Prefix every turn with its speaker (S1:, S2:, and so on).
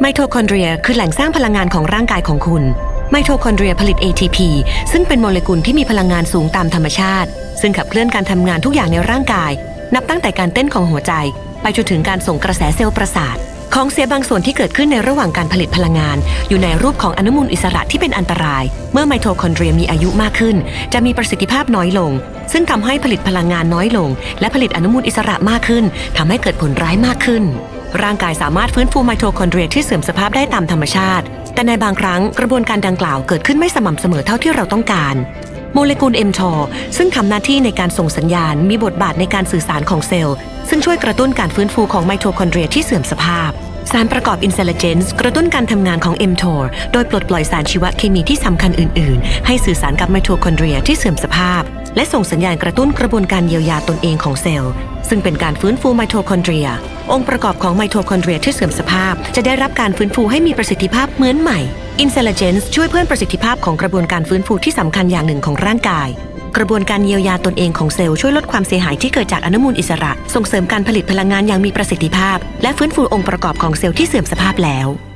S1: ไมโทคอนเดรียคือแหล่งสร้างพลังงานของร่างกายของคุณ ไมโทคอนเดรียผลิต ATP ซึ่งเป็นโมเลกุลที่มีพลังงานสูงตามธรรมชาติ ซึ่งขับเคลื่อนการทำงานทุกอย่างในร่างกาย นับตั้งแต่การเต้นของหัวใจ ไปจนถึงการส่งกระแสเซลล์ประสาท ของเสียบางส่วนที่เกิดขึ้นในระหว่างการผลิตพลังงาน อยู่ในรูปของอนุมูลอิสระที่เป็นอันตราย เมื่อไมโทคอนเดรียมีอายุมากขึ้น จะมีประสิทธิภาพน้อยลง ซึ่งทำให้ผลิตพลังงานน้อยลง และผลิตอนุมูลอิสระมากขึ้นทำให้เกิดผลร้ายมากขึ้น ร่างกายสามารถฟื้นฟูไมโทคอนเดรียที่เสื่อมสภาพได้ตามธรรมชาติ แต่ในบางครั้งกระบวนการดังกล่าวเกิดขึ้นไม่สม่ำเสมอเท่าที่เราต้องการ โมเลกุล mTOR ซึ่งทำหน้าที่ในการส่งสัญญาณ มีบทบาทในการสื่อสารของเซลล์ ซึ่งช่วยกระตุ้นการฟื้นฟูของไมโทคอนเดรียที่เสื่อมสภาพ สารประกอบอินเซลเจนส์กระตุ้นการทำงานของ mTOR โดยปลดปล่อยสารชีวเคมีที่สำคัญอื่น ๆ ให้สื่อสารกับไมโทคอนเดรียที่เสื่อมสภาพ และส่งสัญญาณกระตุ้นกระบวนการเยียวยาตนเองของเซลล์ ซึ่งเป็นการฟื้นฟูไมโทคอนเดรีย องค์ประกอบของไมโทคอนเดรียที่เสื่อมสภาพ จะได้รับการฟื้นฟูให้มีประสิทธิภาพเหมือนใหม่อินเซลเจนส์ช่วยเพิ่มประสิทธิภาพของกระบวนการฟื้นฟูที่สำคัญอย่างหนึ่งของร่างกาย กระบวนการเยียวยาตนเองของเซลล์ช่วยลดความเสียหายที่เกิดจากอนุมูลอิสระ ส่งเสริมการผลิตพลังงานอย่างมีประสิทธิภาพ และฟื้นฟูองค์ประกอบของเซลล์ที่เสื่อมสภาพแล้ว